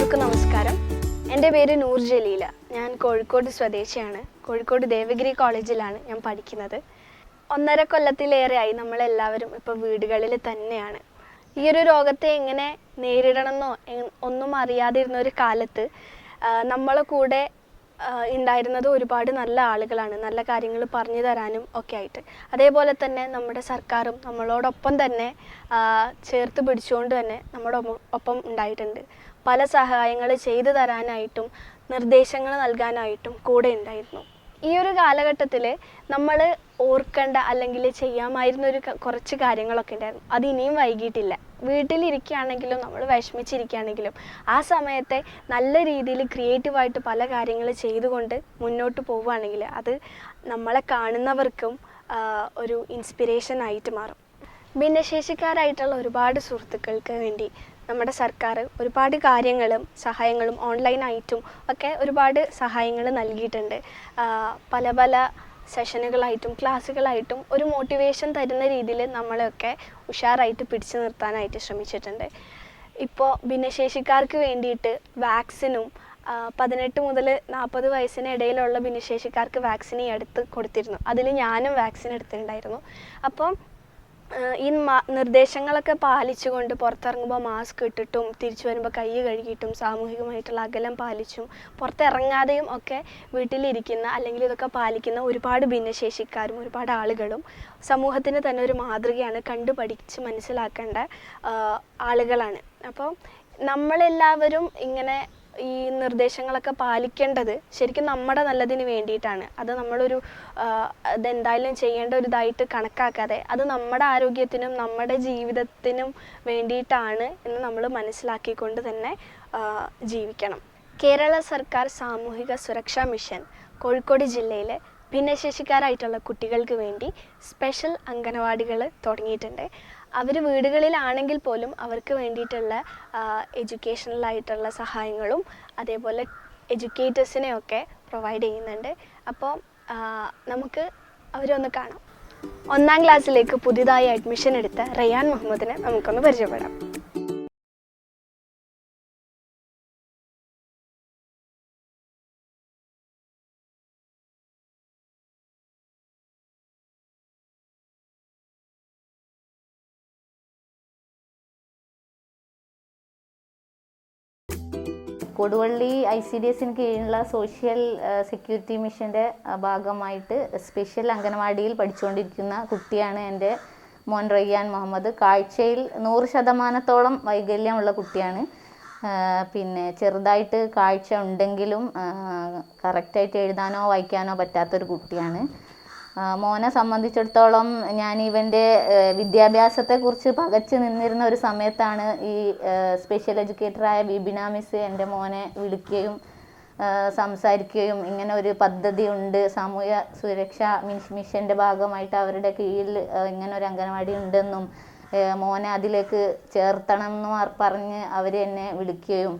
എല്ലാവർക്കും നമസ്കാരം. എന്റെ പേര് നൂർ ജലീല. ഞാൻ കോഴിക്കോട് സ്വദേശിയാണ്. കോഴിക്കോട് ദേവഗിരി കോളേജിലാണ് ഞാൻ പഠിക്കുന്നത്. ഒന്നര കൊല്ലത്തിലേറെയായി നമ്മളെല്ലാവരും ഇപ്പോൾ വീടുകളിൽ തന്നെയാണ്. ഈ ഒരു രോഗത്തെ എങ്ങനെ നേരിടണമെന്നോ ഒന്നും അറിയാതിരുന്ന ഒരു കാലത്ത് നമ്മളെ കൂടെ ഉണ്ടായിരുന്നത് ഒരുപാട് നല്ല ആളുകളാണ്. നല്ല കാര്യങ്ങൾ പറഞ്ഞു തരാനും ഒക്കെ ആയിട്ട്. അതേപോലെ തന്നെ നമ്മുടെ സർക്കാരും നമ്മളോടൊപ്പം തന്നെ ചേർത്ത് പിടിച്ചുകൊണ്ട് തന്നെ നമ്മുടെ ഒപ്പം- ഉണ്ടായിട്ടുണ്ട്. പല സഹായങ്ങൾ ചെയ്തു തരാനായിട്ടും നിർദ്ദേശങ്ങൾ നൽകാനായിട്ടും കൂടെ ഉണ്ടായിരുന്നു. ഈ ഒരു കാലഘട്ടത്തിൽ നമ്മൾ ഓർക്കേണ്ട അല്ലെങ്കിൽ ചെയ്യാമായിരുന്ന ഒരു കുറച്ച് കാര്യങ്ങളൊക്കെ ഉണ്ടായിരുന്നു. അത് ഇനിയും വൈകിട്ടില്ല. വീട്ടിലിരിക്കുകയാണെങ്കിലും നമ്മൾ വിഷമിച്ചിരിക്കുകയാണെങ്കിലും ആ സമയത്തെ നല്ല രീതിയിൽ ക്രിയേറ്റീവായിട്ട് പല കാര്യങ്ങൾ ചെയ്തുകൊണ്ട് മുന്നോട്ട് പോവുകയാണെങ്കിൽ അത് നമ്മളെ കാണുന്നവർക്കും ഒരു ഇൻസ്പിറേഷൻ ആയിട്ട് മാറും. ഭിന്നശേഷിക്കാരായിട്ടുള്ള ഒരുപാട് സുഹൃത്തുക്കൾക്ക് വേണ്ടി നമ്മുടെ സർക്കാർ ഒരുപാട് കാര്യങ്ങളും സഹായങ്ങളും ഓൺലൈനായിട്ടും ഒക്കെ ഒരുപാട് സഹായങ്ങൾ നൽകിയിട്ടുണ്ട്. പല പല സെഷനുകളായിട്ടും ക്ലാസ്സുകളായിട്ടും ഒരു മോട്ടിവേഷൻ തരുന്ന രീതിയിൽ നമ്മളെയൊക്കെ ഉഷാറായിട്ട് പിടിച്ചു നിർത്താനായിട്ട് ശ്രമിച്ചിട്ടുണ്ട്. ഇപ്പോൾ ഭിന്നശേഷിക്കാർക്ക് വേണ്ടിയിട്ട് വാക്സിനും പതിനെട്ട് മുതൽ നാൽപ്പത് വയസ്സിന് ഇടയിലുള്ള ഭിന്നശേഷിക്കാർക്ക് വാക്സിൻ ഈ അടുത്ത് കൊടുത്തിരുന്നു. അതിൽ ഞാനും വാക്സിൻ എടുത്തിട്ടുണ്ടായിരുന്നു. അപ്പം ഈ നിർദ്ദേശങ്ങളൊക്കെ പാലിച്ചുകൊണ്ട് പുറത്തിറങ്ങുമ്പോൾ മാസ്ക് ഇട്ടിട്ടും തിരിച്ചു വരുമ്പോൾ കൈ കഴുകിയിട്ടും സാമൂഹികമായിട്ടുള്ള അകലം പാലിച്ചും പുറത്തിറങ്ങാതെയും ഒക്കെ വീട്ടിലിരിക്കുന്ന അല്ലെങ്കിൽ ഇതൊക്കെ പാലിക്കുന്ന ഒരുപാട് ഭിന്നശേഷിക്കാരും ഒരുപാട് ആളുകളും സമൂഹത്തിന് തന്നെ ഒരു മാതൃകയാണ് കണ്ടു പഠിച്ച് മനസ്സിലാക്കേണ്ട ആളുകളാണ്. അപ്പോൾ നമ്മളെല്ലാവരും ഇങ്ങനെ ഈ നിർദ്ദേശങ്ങളൊക്കെ പാലിക്കേണ്ടത് ശരിക്കും നമ്മുടെ നല്ലതിന് വേണ്ടിയിട്ടാണ്. അത് നമ്മളൊരു അതെന്തായാലും ചെയ്യേണ്ട ഒരു ഇതായിട്ട് കണക്കാക്കാതെ അത് നമ്മുടെ ആരോഗ്യത്തിനും നമ്മുടെ ജീവിതത്തിനും വേണ്ടിയിട്ടാണ് എന്ന് നമ്മൾ മനസ്സിലാക്കിക്കൊണ്ട് തന്നെ ജീവിക്കണം. കേരള സർക്കാർ സാമൂഹിക സുരക്ഷാ മിഷൻ കോഴിക്കോട് ജില്ലയിലെ ഭിന്നശേഷിക്കാരായിട്ടുള്ള കുട്ടികൾക്ക് വേണ്ടി സ്പെഷ്യൽ അംഗനവാടികൾ തുടങ്ങിയിട്ടുണ്ട്. അവർ വീടുകളിലാണെങ്കിൽ പോലും അവർക്ക് വേണ്ടിയിട്ടുള്ള എഡ്യൂക്കേഷണലായിട്ടുള്ള സഹായങ്ങളും അതേപോലെ എഡ്യൂക്കേറ്റേഴ്സിനെയൊക്കെ പ്രൊവൈഡ് ചെയ്യുന്നുണ്ട്. അപ്പോൾ നമുക്ക് അവരൊന്ന് കാണാം. ഒന്നാം ക്ലാസ്സിലേക്ക് പുതിയതായി അഡ്മിഷൻ എടുത്ത റയാൻ മുഹമ്മദിനെ നമുക്കൊന്ന് പരിചയപ്പെടാം. കൊടുവള്ളി ഐ സി ഡി എസിന് കീഴിലുള്ള സോഷ്യൽ സെക്യൂരിറ്റി മിഷന്റെ ഭാഗമായിട്ട് സ്പെഷ്യൽ അംഗനവാടിയിൽ പഠിച്ചുകൊണ്ടിരിക്കുന്ന കുട്ടിയാണ് എന്റെ മോൻ റയ്യാൻ മുഹമ്മദ്. കാഴ്ചയിൽ നൂറ് ശതമാനത്തോളം വൈകല്യമുള്ള കുട്ടിയാണ്. പിന്നെ ചെറുതായിട്ട് കാഴ്ച ഉണ്ടെങ്കിലും കറക്റ്റായിട്ട് എഴുതാനോ വായിക്കാനോ പറ്റാത്തൊരു കുട്ടിയാണ്. മോനെ സംബന്ധിച്ചിടത്തോളം ഞാൻ ഇവന്റെ വിദ്യാഭ്യാസത്തെക്കുറിച്ച് പകച്ചു നിന്നിരുന്ന ഒരു സമയത്താണ് ഈ സ്പെഷ്യൽ എഡ്യൂക്കേറ്ററായ ബിബിന മിസ് എന്റെ മോനെ വിളിക്കുകയും സംസാരിക്കുകയും ഇങ്ങനെ ഒരു പദ്ധതി ഉണ്ട്. സാമൂഹ്യ സുരക്ഷ മിഷ് മിഷന്റെ ഭാഗമായിട്ട് അവരുടെ കീഴിൽ ഇങ്ങനെ ഒരു അംഗനവാടി ഉണ്ടെന്നും മോനെ അതിലേക്ക് ചേർത്തണം എന്ന് പറഞ്ഞ് അവർ എന്നെ വിളിക്കുകയും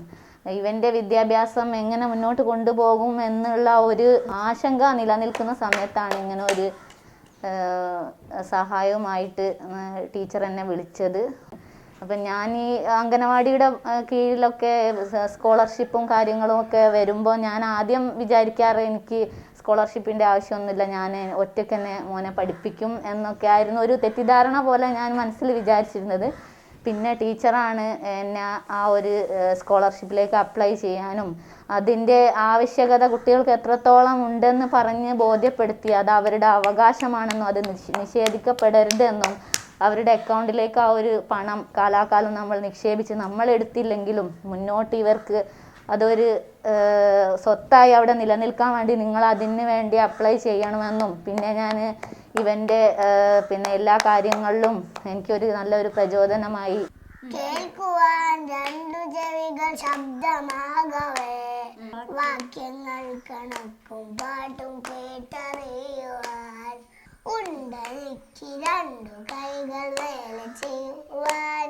ഇവന്റെ വിദ്യാഭ്യാസം എങ്ങനെ മുന്നോട്ട് കൊണ്ടുപോകും എന്നുള്ള ഒരു ആശങ്ക നിലനിൽക്കുന്ന സമയത്താണ് ഇങ്ങനെ ഒരു സഹായവുമായിട്ട് ടീച്ചർ എന്നെ വിളിച്ചത്. അപ്പം ഞാൻ ഈ അംഗനവാടിയുടെ കീഴിലൊക്കെ സ്കോളർഷിപ്പും കാര്യങ്ങളും ഒക്കെ വരുമ്പോൾ ഞാൻ ആദ്യം വിചാരിക്കാറ് എനിക്ക് സ്കോളർഷിപ്പിന്റെ ആവശ്യമൊന്നുമില്ല ഞാൻ ഒറ്റയ്ക്ക് തന്നെ മോനെ പഠിപ്പിക്കും എന്നൊക്കെ ആയിരുന്നു ഒരു തെറ്റിദ്ധാരണ പോലെ ഞാൻ മനസ്സിൽ വിചാരിച്ചിരുന്നത്. പിന്നെ ടീച്ചറാണ് എന്നെ ആ ഒരു സ്കോളർഷിപ്പിലേക്ക് അപ്ലൈ ചെയ്യാനും അതിന്റെ ആവശ്യകത കുട്ടികൾക്ക് എത്രത്തോളം ഉണ്ടെന്ന് പറഞ്ഞ് ബോധ്യപ്പെടുത്തി അത് അവരുടെ അവകാശമാണെന്നും അത് നിഷ് നിഷേധിക്കപ്പെടരുതെന്നും അവരുടെ അക്കൗണ്ടിലേക്ക് ആ ഒരു പണം കാലാകാലം നമ്മൾ നിക്ഷേപിച്ച് നമ്മൾ എടുത്തില്ലെങ്കിലും മുന്നോട്ട് ഇവർക്ക് അതൊരു സ്വത്തായി അവിടെ നിലനിൽക്കാൻ വേണ്ടി നിങ്ങൾ അതിന് വേണ്ടി അപ്ലൈ ചെയ്യണമെന്നും പിന്നെ ഞാൻ ഇവന്റെ ഏഹ്, പിന്നെ എല്ലാ കാര്യങ്ങളിലും എനിക്കൊരു നല്ലൊരു പ്രചോദനമായി കേൾക്കുവാൻ രണ്ടു ചെവികൾ ശബ്ദമാകവേ വാക്യങ്ങൾ കണക്കും പാട്ടും കേട്ടറിയുവാൻ ഉണ്ടെനിക്ക് രണ്ടു കൈകൾ വേല ചെയ്യുവാൻ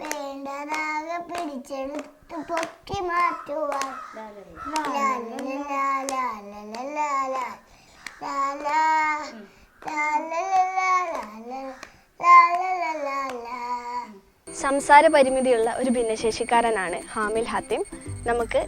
വേണ്ടതാകെ പിടിച്ചെടുത്ത് പൊക്കി മാറ്റുവാൻ ലാലാ, ലാലാ, ലാലലാ, ലാലാ, ലാലാ. സംസാര പരിമിതിയുള്ള ഒരു ഭിന്നശേഷിക്കാരനാണ് ഹാമിൽ ഹാത്തിം. നമുക്ക്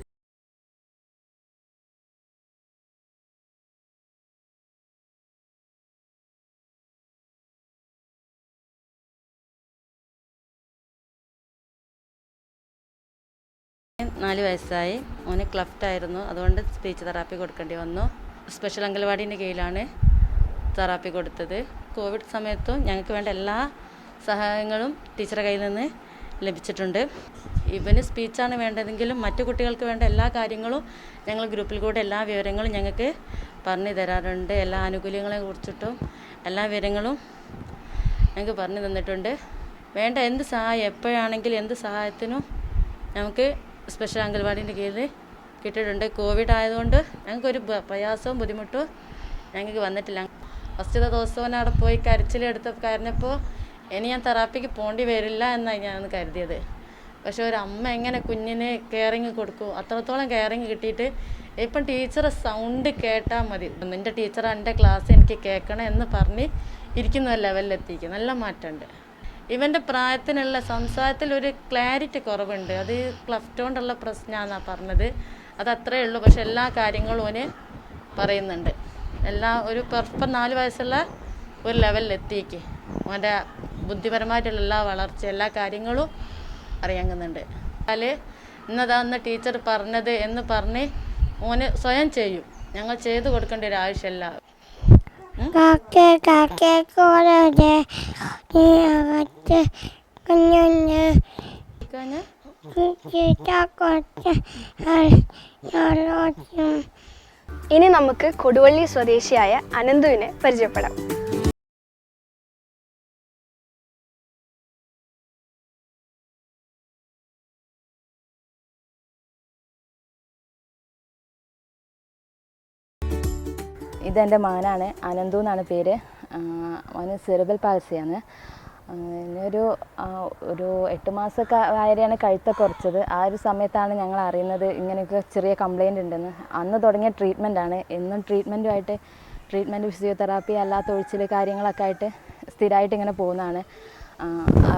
നാല് വയസ്സായി. മോന് ക്ലഫ്റ്റ് ആയിരുന്നു അതുകൊണ്ട് സ്പീച്ച് തെറാപ്പി കൊടുക്കേണ്ടി വന്നു. സ്പെഷ്യൽ അംഗൻവാടീന്റെ കീഴിലാണ്. തെറാപ്പി കൊടുത്തത്. കോവിഡ് സമയത്തും ഞങ്ങൾക്ക് വേണ്ട എല്ലാ സഹായങ്ങളും ടീച്ചറെ കയ്യിൽ നിന്ന് ലഭിച്ചിട്ടുണ്ട്. ഇവന് സ്പീച്ചാണ് വേണ്ടതെങ്കിലും മറ്റു കുട്ടികൾക്ക് വേണ്ട എല്ലാ കാര്യങ്ങളും ഞങ്ങൾ ഗ്രൂപ്പിൽ കൂടെ എല്ലാ വിവരങ്ങളും ഞങ്ങൾക്ക് പറഞ്ഞു തരാറുണ്ട്. എല്ലാ ആനുകൂല്യങ്ങളെ കുറിച്ചിട്ടും എല്ലാ വിവരങ്ങളും ഞങ്ങൾക്ക് പറഞ്ഞു തന്നിട്ടുണ്ട്. വേണ്ട എന്ത് സഹായം എപ്പോഴാണെങ്കിലും എന്ത് സഹായത്തിനും നമുക്ക് സ്പെഷ്യൽ അംഗൻവാടീന്റെ കീഴിൽ കിട്ടിയിട്ടുണ്ട്. കോവിഡ് ആയതുകൊണ്ട് ഞങ്ങൾക്കൊരു പ്രയാസവും ബുദ്ധിമുട്ടും ഞങ്ങൾക്ക് വന്നിട്ടില്ല. ഫസ്റ്റത്തെ ദിവസം അവിടെ പോയി കരച്ചിലെടുത്ത് കരഞ്ഞപ്പോൾ ഇനി ഞാൻ തെറാപ്പിക്ക് പോകേണ്ടി വരില്ല എന്നാണ് ഞാൻ കരുതിയത്. പക്ഷെ ഒരു അമ്മ എങ്ങനെ കുഞ്ഞിന് കെയറിങ് കൊടുക്കും? അത്രത്തോളം കെയറിങ് കിട്ടിയിട്ട് ഇപ്പം ടീച്ചറെ സൗണ്ട് കേട്ടാൽ മതി. നിന്റെ ടീച്ചർ എന്റെ ക്ലാസ് എനിക്ക് കേൾക്കണം എന്ന് പറഞ്ഞ് ഇരിക്കുന്ന ലെവലിലെത്തിക്കും നല്ല മാറ്റമുണ്ട്. ഇവന്റെ പ്രായത്തിനുള്ള സംസാരത്തിൽ ഒരു ക്ലാരിറ്റി കുറവുണ്ട്. അത് ക്ലഫ്റ്റോണ്ടുള്ള പ്രശ്നമാണെന്നാണ് പറഞ്ഞത്. അത് അത്രയേ ഉള്ളൂ. പക്ഷെ എല്ലാ കാര്യങ്ങളും ഓന് പറയുന്നുണ്ട്. എല്ലാ ഒരു ഇപ്പം നാല് വയസ്സുള്ള ഒരു ലെവലിൽ ലെവലിലെത്തിക്ക് അവന്റെ ബുദ്ധിപരമായിട്ടുള്ള എല്ലാ വളർച്ച എല്ലാ കാര്യങ്ങളും അറിയാങ്ങുന്നുണ്ട് അതിൽ ഇന്നതാ അന്ന് ടീച്ചർ പറഞ്ഞത് എന്ന് പറഞ്ഞ് ഓന് സ്വയം ചെയ്യും. ഞങ്ങൾ ചെയ്തു കൊടുക്കേണ്ട ഒരു ആവശ്യമില്ല. കാക്കേ ഇനി നമുക്ക് കൊടുവള്ളി സ്വദേശിയായ അനന്തുവിനെ പരിചയപ്പെടാം. ഇതെന്റെ മകനാണ് അനന്തു എന്നാണ് പേര്. അവന് സെറിബൽ പാൾസിയാണ് ഒരു ഒരു എട്ട് മാസമൊക്കെ ആയാണ് കഴുത്തൊക്കെ കുറച്ചത്. ആ ഒരു സമയത്താണ് ഞങ്ങൾ അറിയുന്നത് ഇങ്ങനെയൊക്കെ ചെറിയ കംപ്ലൈന്റ് ഉണ്ടെന്ന്. അന്ന് തുടങ്ങിയ ട്രീറ്റ്മെന്റാണ് എന്നും ട്രീറ്റ്മെന്റുമായിട്ട് ട്രീറ്റ്മെന്റ് ഫിസിയോതെറാപ്പി അല്ലാത്ത ഒഴിച്ചിൽ കാര്യങ്ങളൊക്കെ ആയിട്ട് സ്ഥിരമായിട്ട് ഇങ്ങനെ പോകുന്നതാണ്.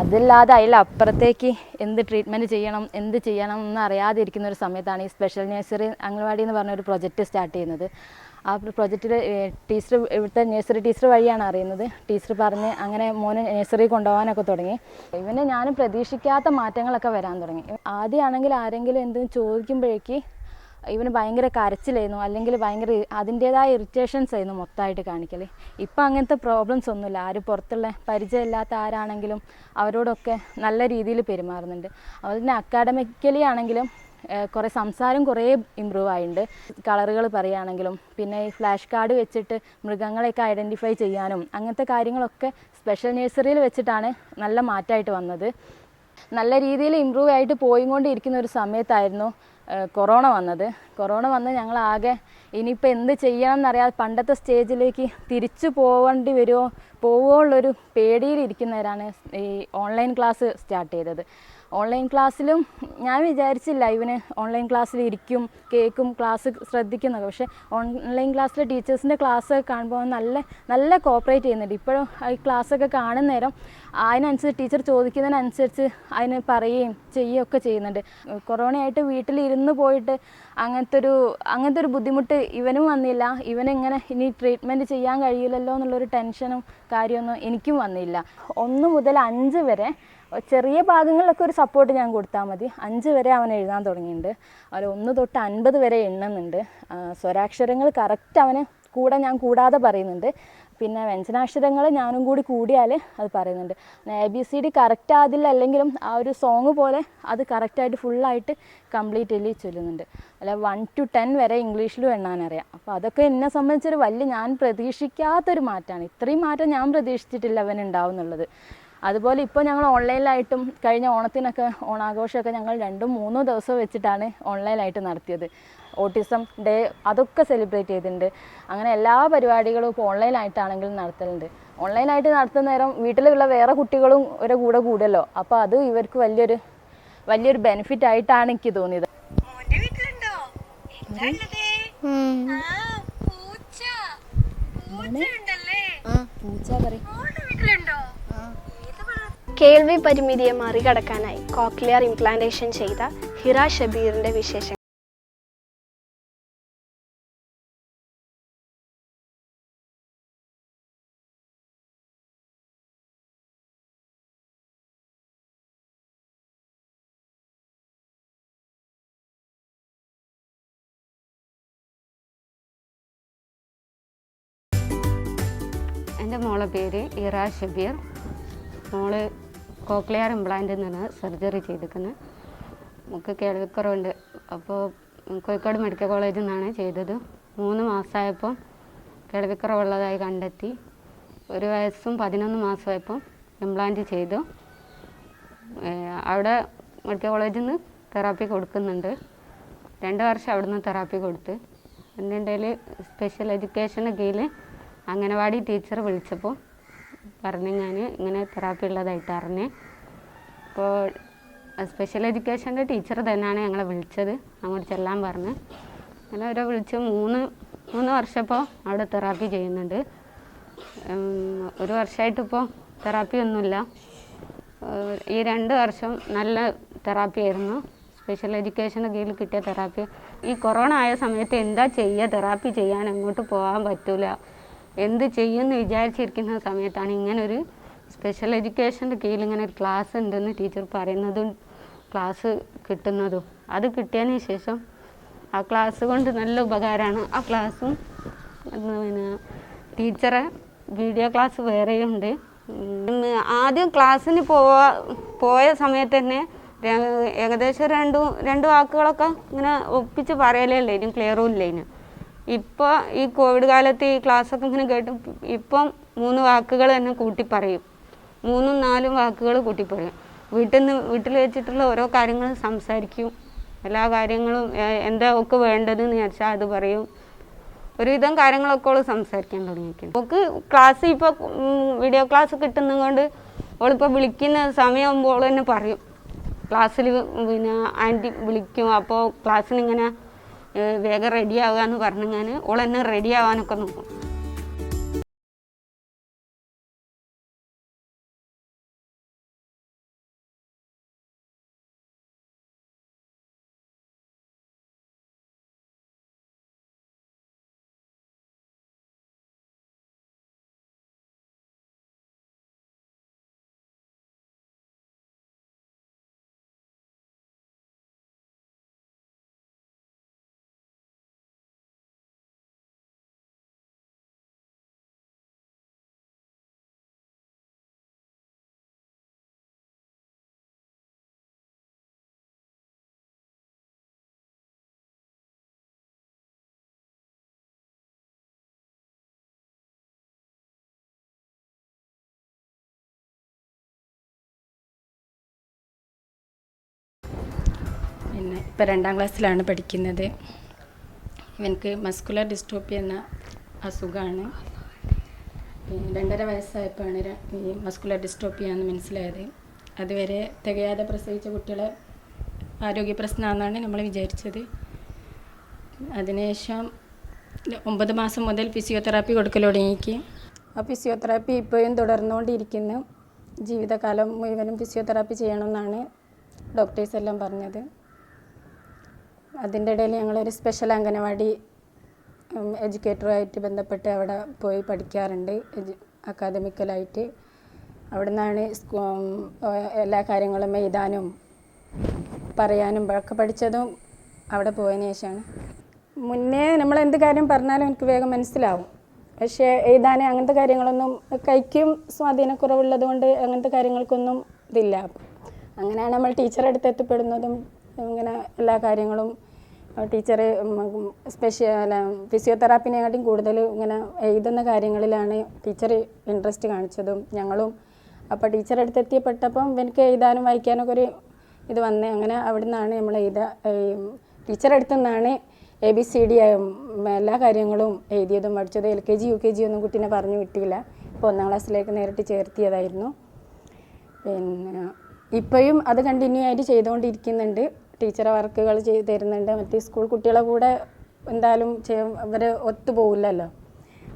അതില്ലാതെ അതിൽ അപ്പുറത്തേക്ക് എന്ത് ട്രീറ്റ്മെന്റ് ചെയ്യണം എന്ത് ചെയ്യണം എന്ന് അറിയാതിരിക്കുന്ന ഒരു സമയത്താണ് ഈ സ്പെഷ്യൽ നേഴ്സറി അംഗൻവാടി എന്ന് പറഞ്ഞൊരു പ്രൊജക്റ്റ് സ്റ്റാർട്ട് ചെയ്യുന്നത്. ആ പ്രൊജക്റ്റിൽ ടീച്ചർ ഇവിടുത്തെ നേഴ്സറി ടീച്ചർ വഴിയാണ് അറിയുന്നത്. ടീച്ചർ പറഞ്ഞ് അങ്ങനെ മോനെ നേഴ്സറി കൊണ്ടുപോകാനൊക്കെ തുടങ്ങി. ഇവന് ഞാനും പ്രതീക്ഷിക്കാത്ത മാറ്റങ്ങളൊക്കെ വരാൻ തുടങ്ങി. ആദ്യമാണെങ്കിൽ ആരെങ്കിലും എന്തും ചോദിക്കുമ്പോഴേക്ക് ഇവന് ഭയങ്കര കരച്ചിലായിരുന്നു. അല്ലെങ്കിൽ ഭയങ്കര അതിന്റേതായ ഇറിറ്റേഷൻസ് ആയിരുന്നു മൊത്തമായിട്ട് കാണിക്കൽ ഇപ്പം അങ്ങനത്തെ പ്രോബ്ലംസ് ഒന്നുമില്ല. ആര് പുറത്തുള്ള പരിചയമില്ലാത്ത ആരാണെങ്കിലും അവരോടൊക്കെ നല്ല രീതിയിൽ പെരുമാറുന്നുണ്ട്. അതുപോലെ തന്നെ അക്കാഡമിക്കലി ആണെങ്കിലും കുറേ സംസാരം കുറേ ഇമ്പ്രൂവ് ആയിട്ടുണ്ട് കളറുകൾ പറയുകയാണെങ്കിലും പിന്നെ ഈ ഫ്ലാഷ് കാർഡ് വെച്ചിട്ട് മൃഗങ്ങളെയൊക്കെ ഐഡന്റിഫൈ ചെയ്യാനും അങ്ങനത്തെ കാര്യങ്ങളൊക്കെ സ്പെഷ്യൽ നഴ്സറിയിൽ വെച്ചിട്ടാണ് നല്ല മാറ്റമായിട്ട് വന്നത്. നല്ല രീതിയിൽ ഇമ്പ്രൂവ് ആയിട്ട് പോയിക്കൊണ്ടിരിക്കുന്ന ഒരു സമയത്തായിരുന്നു കൊറോണ വന്നത്. കൊറോണ വന്ന് ഞങ്ങൾ ആകെ ഇനിയിപ്പോൾ എന്ത് ചെയ്യണം എന്നറിയാതെ പണ്ടത്തെ സ്റ്റേജിലേക്ക് തിരിച്ചു പോവേണ്ടി വരുമോ പോവുമോ ഉള്ളൊരു പേടിയിലിരിക്കുന്നവരാണ് ഈ ഓൺലൈൻ ക്ലാസ് സ്റ്റാർട്ട് ചെയ്തത്. ഓൺലൈൻ ക്ലാസ്സിലും ഞാൻ വിചാരിച്ചില്ല ഇവന് ഓൺലൈൻ ക്ലാസ്സിൽ ഇരിക്കും കേൾക്കും ക്ലാസ് ശ്രദ്ധിക്കുന്നൊക്കെ. പക്ഷേ ഓൺലൈൻ ക്ലാസ്സിലെ ടീച്ചേഴ്സിന്റെ ക്ലാസ് കാണുമ്പോൾ നല്ല നല്ല കോപ്പറേറ്റ് ചെയ്യുന്നുണ്ട്. ഇപ്പോഴും ഈ ക്ലാസ്സൊക്കെ കാണുന്ന നേരം അതിനനുസരിച്ച് ടീച്ചർ ചോദിക്കുന്നതിനനുസരിച്ച് അതിന് പറയുകയും ചെയ്യുകയൊക്കെ ചെയ്യുന്നുണ്ട്. കൊറോണയായിട്ട് വീട്ടിലിരുന്ന് പോയിട്ട് അങ്ങനത്തെ ഒരു അങ്ങനത്തെ ഒരു ബുദ്ധിമുട്ട് ഇവനും വന്നില്ല. ഇവനെങ്ങനെ ഇനി ട്രീറ്റ്മെന്റ് ചെയ്യാൻ കഴിയില്ലല്ലോ എന്നുള്ളൊരു ടെൻഷനും കാര്യമൊന്നും എനിക്കും വന്നില്ല. ഒന്ന് മുതൽ അഞ്ച് വരെ ചെറിയ ഭാഗങ്ങളിലൊക്കെ ഒരു സപ്പോർട്ട് ഞാൻ കൊടുത്താൽ മതി. അഞ്ച് വരെ അവൻ എഴുതാൻ തുടങ്ങിയിട്ടുണ്ട്. അവൻ ഒന്ന് തൊട്ട് അൻപത് വരെ എണ്ണുന്നുണ്ട്. സ്വരാക്ഷരങ്ങൾ കറക്റ്റ് അവന് കൂടെ ഞാൻ കൂടാതെ പറയുന്നുണ്ട്. പിന്നെ വ്യഞ്ജനാക്ഷരങ്ങൾ ഞാനും കൂടി കൂടിയാൽ അത് പറയുന്നുണ്ട്. A B C D correct അതിലല്ലെങ്കിലും ആ ഒരു സോങ് പോലെ അത് കറക്റ്റായിട്ട് ഫുള്ളായിട്ട് കംപ്ലീറ്റ്ലി ചൊല്ലുന്നുണ്ട്. അല്ല വൺ ടു ടെൻ വരെ ഇംഗ്ലീഷിലും എണ്ണാനറിയാം. അപ്പോൾ അതൊക്കെ എന്നെ സംബന്ധിച്ചൊരു വലിയ ഞാൻ പ്രതീക്ഷിക്കാത്തൊരു മാറ്റമാണ്. ഇത്രയും മാറ്റം ഞാൻ പ്രതീക്ഷിച്ചിട്ടില്ല അവൻ ഉണ്ടാവും എന്നുള്ളത് അതുപോലെ ഇപ്പോൾ ഞങ്ങൾ ഓൺലൈനിലായിട്ടും കഴിഞ്ഞ ഓണത്തിനൊക്കെ ഓണാഘോഷമൊക്കെ ഞങ്ങൾ രണ്ടും മൂന്നോ ദിവസം വെച്ചിട്ടാണ് ഓൺലൈനായിട്ട് നടത്തിയത്. ഓട്ടിസം ഡേ അതൊക്കെ സെലിബ്രേറ്റ് ചെയ്തിട്ടുണ്ട്. അങ്ങനെ എല്ലാ പരിപാടികളും ഇപ്പോൾ ഓൺലൈനായിട്ടാണെങ്കിലും നടത്തലുണ്ട്. ഓൺലൈനായിട്ട് നടത്തുന്ന നേരം വീട്ടിലുള്ള വേറെ കുട്ടികളും ഒരു കൂടെ കൂടുമല്ലോ അപ്പോൾ അത് ഇവർക്ക് വലിയൊരു വലിയൊരു ബെനിഫിറ്റ് ആയിട്ടാണ് എനിക്ക് തോന്നിയത്. പൂച്ച. പറയും. കേൾവി പരിമിതിയെ മറികടക്കാനായി കോക്ലിയർ ഇംപ്ലാന്റേഷൻ ചെയ്ത ഹിറ ഷബീറിന്റെ വിശേഷങ്ങൾ. എന്റെ മോളെ പേര് ഇറ ഷബീർ. മോൾ കോക്ലിയർ ഇംപ്ലാന്റ് എന്നാണ് സർജറി ചെയ്തിരിക്കുന്നത് നമുക്ക് കേൾവിക്കുറവുണ്ട്. അപ്പോൾ കോഴിക്കോട് മെഡിക്കൽ കോളേജിൽ നിന്നാണ് ചെയ്തത്. മൂന്ന് മാസമായപ്പോൾ കേൾവിക്കുറവുള്ളതായി കണ്ടെത്തി. ഒരു വയസ്സും പതിനൊന്ന് മാസമായപ്പോൾ ഇംപ്ലാന്റ് ചെയ്തു. അവിടെ മെഡിക്കൽ കോളേജിൽ നിന്ന് തെറാപ്പി കൊടുക്കുന്നുണ്ട്. രണ്ട് വർഷം അവിടെ നിന്ന് തെറാപ്പി കൊടുത്ത്. എന്നുണ്ടെങ്കിൽ സ്പെഷ്യൽ എഡ്യൂക്കേഷന്റെ കീഴിൽ അംഗനവാടി ടീച്ചർ വിളിച്ചപ്പോൾ പറഞ്ഞു ഞാൻ ഇങ്ങനെ തെറാപ്പി ഉള്ളതായിട്ട് അറിഞ്ഞ്. അപ്പോൾ സ്പെഷ്യൽ എഡ്യൂക്കേഷന്റെ ടീച്ചർ തന്നെയാണ് ഞങ്ങളെ വിളിച്ചത്. അങ്ങോട്ട് ചെല്ലാൻ പറഞ്ഞ്. അങ്ങനെ അവരെ വിളിച്ച് മൂന്ന് മൂന്ന് വർഷപ്പോൾ അവിടെ തെറാപ്പി ചെയ്യുന്നുണ്ട്. ഒരു വർഷമായിട്ടിപ്പോൾ തെറാപ്പി ഒന്നുമില്ല. ഈ രണ്ട് വർഷം നല്ല തെറാപ്പി ആയിരുന്നു. സ്പെഷ്യൽ എഡ്യൂക്കേഷന്റെ കീഴിൽ കിട്ടിയ തെറാപ്പി ഈ കൊറോണ ആയ സമയത്ത് എന്താ ചെയ്യുക തെറാപ്പി ചെയ്യാൻ എങ്ങോട്ട് പോകാൻ പറ്റില്ല എന്ത് ചെയ്യുമെന്ന് വിചാരിച്ചിരിക്കുന്ന സമയത്താണ് ഇങ്ങനൊരു സ്പെഷ്യൽ എഡ്യൂക്കേഷന്റെ കീഴിൽ ഇങ്ങനെ ഒരു ക്ലാസ് ഉണ്ടെന്ന് ടീച്ചർ പറയുന്നതും ക്ലാസ് കിട്ടുന്നതും. അത് കിട്ടിയതിന് ശേഷം ആ ക്ലാസ് കൊണ്ട് നല്ല ഉപകാരമാണ്. ആ ക്ലാസ്സും പിന്നെ ടീച്ചറെ വീഡിയോ ക്ലാസ് വേറെയുണ്ട്. ആദ്യം ക്ലാസ്സിന് പോവാ പോയ സമയത്ത് തന്നെ ഏകദേശം രണ്ടു രണ്ട് വാക്കുകളൊക്കെ ഇങ്ങനെ ഒപ്പിച്ച് പറയലേ ഉള്ളേനും ക്ലിയറും ഇല്ലേനും ഇപ്പോൾ ഈ കോവിഡ് കാലത്ത് ഈ ക്ലാസ്സൊക്കെ ഇങ്ങനെ കേട്ട് ഇപ്പം മൂന്ന് വാക്കുകൾ തന്നെ കൂട്ടി പറയും മൂന്നും നാലും വാക്കുകൾ കൂട്ടി പറയും വീട്ടിൽ നിന്ന് വീട്ടിൽ വെച്ചിട്ടുള്ള ഓരോ കാര്യങ്ങൾ സംസാരിക്കും. എല്ലാ കാര്യങ്ങളും എന്താ ഒക്കെ വേണ്ടതെന്ന് വിചാരിച്ചാൽ അത് പറയും. ഒരുവിധം കാര്യങ്ങളൊക്കെ അവൾ സംസാരിക്കാൻ തുടങ്ങിയിരിക്കുന്നു. നമുക്ക് ക്ലാസ് ഇപ്പോൾ വീഡിയോ ക്ലാസ് കിട്ടുന്നതുകൊണ്ട് അവളിപ്പോൾ വിളിക്കുന്ന സമയമാകുമ്പോൾ തന്നെ പറയും. ക്ലാസ്സിൽ പിന്നെ ആന്റി വിളിക്കും. അപ്പോൾ ക്ലാസ്സിന് ഇങ്ങനെ ഏഹ്, വേഗം റെഡി ആവുക എന്ന് പറഞ്ഞു ഞാൻ ഓൾ എന്നെ റെഡി ആവാനൊക്കെ നോക്കും. പിന്നെ ഇപ്പം രണ്ടാം ക്ലാസ്സിലാണ് പഠിക്കുന്നത്. ഇവനക്ക് മസ്കുലർ ഡിസ്ട്രോപ്പി എന്ന അസുഖമാണ് രണ്ടര വയസ്സായപ്പോഴാണ് ഈ മസ്കുലർ ഡിസ്ട്രോപ്പി ആണെന്ന് മനസ്സിലായത്. അതുവരെ തികയാതെ പ്രസവിച്ച കുട്ടികളെ ആരോഗ്യ പ്രശ്നമാണെന്നാണ് നമ്മൾ വിചാരിച്ചത്. അതിനുശേഷം ഒമ്പത് മാസം മുതൽ ഫിസിയോതെറാപ്പി കൊടുക്കൽ തുടങ്ങിക്ക് ആ ഫിസിയോതെറാപ്പി ഇപ്പോഴും തുടർന്നുകൊണ്ടിരിക്കുന്നു. ജീവിതകാലം മുഴുവനും ഫിസിയോതെറാപ്പി ചെയ്യണമെന്നാണ് ഡോക്ടേഴ്സ് എല്ലാം പറഞ്ഞത്. അതിന്റെ ഇടയിൽ ഞങ്ങളൊരു സ്പെഷ്യൽ അംഗനവാടി എഡ്യൂക്കേറ്ററുമായിട്ട് ബന്ധപ്പെട്ട് അവിടെ പോയി പഠിക്കാറുണ്ട്. അക്കാദമിക്കലായിട്ട് അവിടെ നിന്നാണ് എല്ലാ കാര്യങ്ങളും എഴുതാനും പറയാനും ഒക്കെ പഠിച്ചതും അവിടെ പോയതിന് ശേഷമാണ്. മുന്നേ നമ്മൾ എന്ത് കാര്യം പറഞ്ഞാലും എനിക്ക് വേഗം മനസ്സിലാവും. പക്ഷേ എഴുതാൻ അങ്ങനത്തെ കാര്യങ്ങളൊന്നും കൈക്കും സ്വാധീനക്കുറവുള്ളത് കൊണ്ട് അങ്ങനത്തെ കാര്യങ്ങൾക്കൊന്നും ഇതില്ല. അങ്ങനെയാണ് നമ്മൾ ടീച്ചറെ അടുത്ത് എത്തിപ്പെടുന്നതും ഇങ്ങനെ എല്ലാ കാര്യങ്ങളും ടീച്ചർ സ്പെഷ്യൽ ഫിസിയോതെറാപ്പിനെക്കാട്ടിയും കൂടുതൽ ഇങ്ങനെ എഴുതുന്ന കാര്യങ്ങളിലാണ് ടീച്ചർ ഇൻട്രസ്റ്റ് കാണിച്ചതും ഞങ്ങളും. അപ്പോൾ ടീച്ചർ അടുത്ത് എത്തിയപ്പെട്ടപ്പം എനിക്ക് എഴുതാനും വായിക്കാനൊക്കെ ഒരു ഇത് വന്നേ അങ്ങനെ അവിടെ നിന്നാണ് നമ്മൾ എഴുതുക ടീച്ചറെ അടുത്തു നിന്നാണ് എ ബി സി ഡി എല്ലാ കാര്യങ്ങളും എഴുതിയതും പഠിച്ചതും. L K G U K G ഒന്നും കുട്ടീനെ പറഞ്ഞു വിട്ടില്ല. ഇപ്പോൾ ഒന്നാം ക്ലാസ്സിലേക്ക് നേരിട്ട് ചേർത്തിയതായിരുന്നു. പിന്നെ ഇപ്പോഴും അത് കണ്ടിന്യൂ ആയിട്ട് ചെയ്തുകൊണ്ടിരിക്കുന്നുണ്ട്. ടീച്ചറെ വർക്കുകൾ ചെയ്ത് തരുന്നുണ്ട്. മറ്റേ സ്കൂൾ കുട്ടികളെ കൂടെ എന്തായാലും ചെയ്യും അവർ ഒത്തുപോകില്ലല്ലോ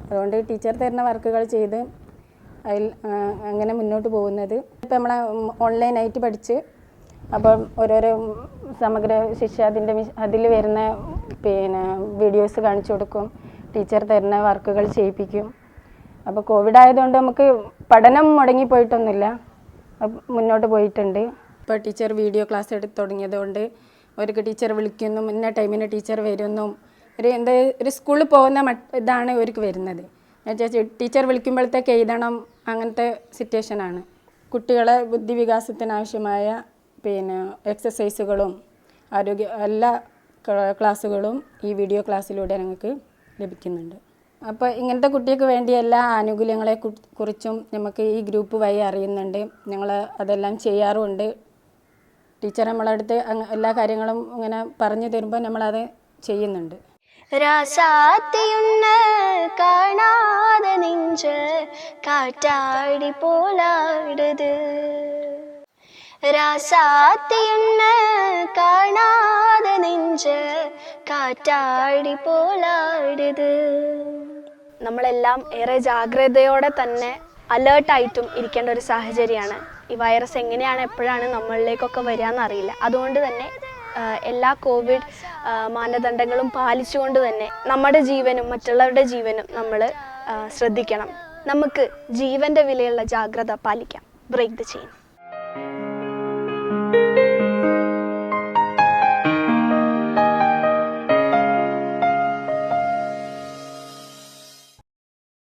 അതുകൊണ്ട് ടീച്ചർ തരുന്ന വർക്കുകൾ ചെയ്ത് അതിൽ അങ്ങനെ മുന്നോട്ട് പോകുന്നത്. ഇപ്പം നമ്മളെ ഓൺലൈനായിട്ട് പഠിച്ച് അപ്പം ഓരോരോ സമഗ്ര ശിക്ഷ അതിന്റെ അതിൽ വരുന്ന പിന്നെ വീഡിയോസ് കാണിച്ചു കൊടുക്കും. ടീച്ചർ തരുന്ന വർക്കുകൾ ചെയ്യിപ്പിക്കും. അപ്പോൾ കോവിഡ് ആയതുകൊണ്ട് നമുക്ക് പഠനം മുടങ്ങിപ്പോയിട്ടൊന്നുമില്ല. മുന്നോട്ട് പോയിട്ടുണ്ട്. ഇപ്പോൾ ടീച്ചർ വീഡിയോ ക്ലാസ് എടുത്ത് തുടങ്ങിയതുകൊണ്ട് അവർക്ക് ടീച്ചർ വിളിക്കുന്നു ഇന്ന ടൈമിന് ടീച്ചർ വരുന്നു. ഒരു എന്താ ഒരു സ്കൂളിൽ പോകുന്ന ഇതാണ് അവർക്ക് വരുന്നത്. ടീച്ചർ വിളിക്കുമ്പോഴത്തേക്ക് എഴുതണം അങ്ങനത്തെ സിറ്റുവേഷനാണ് കുട്ടികളെ ബുദ്ധി വികാസത്തിനാവശ്യമായ പിന്നെ എക്സസൈസുകളും ആരോഗ്യ എല്ലാ ക്ലാ- ക്ലാസ്സുകളും ഈ വീഡിയോ ക്ലാസ്സിലൂടെ ഞങ്ങൾക്ക് ലഭിക്കുന്നുണ്ട്. അപ്പോൾ ഇങ്ങനത്തെ കുട്ടികൾക്ക് വേണ്ടി എല്ലാ ആനുകൂല്യങ്ങളെ കുറിച്ചും നമുക്ക് ഈ ഗ്രൂപ്പ് വഴി അറിയുന്നുണ്ട്. ഞങ്ങൾ അതെല്ലാം ചെയ്യാറുമുണ്ട് ടീച്ചർ നമ്മളടുത്ത് എല്ലാ കാര്യങ്ങളും ഇങ്ങനെ പറഞ്ഞു തരുമ്പോൾ നമ്മളത് ചെയ്യുന്നുണ്ട്. രാസാത്തിയുണ്ണ കാണാതെ നെഞ്ച് കാറ്റാടി പോലാടുത് രാസാത്തിയുണ്ണ കാണാതെ നെഞ്ച് കാറ്റാടി പോലാടുത് നമ്മളെല്ലാം ഏറെ ജാഗ്രതയോടെ തന്നെ അലേർട്ടായിട്ടും ഇരിക്കേണ്ട ഒരു സാഹചര്യമാണ്. ഈ വൈറസ് എങ്ങനെയാണ് എപ്പോഴാണ് നമ്മളിലേക്കൊക്കെ വരിക എന്നറിയില്ല അതുകൊണ്ട് തന്നെ എല്ലാ കോവിഡ് മാനദണ്ഡങ്ങളും പാലിച്ചുകൊണ്ട് തന്നെ നമ്മുടെ ജീവനും മറ്റുള്ളവരുടെ ജീവനും നമ്മൾ ശ്രദ്ധിക്കണം. നമുക്ക് ജീവന്റെ വിലയുള്ള ജാഗ്രത പാലിക്കാം. Break the chain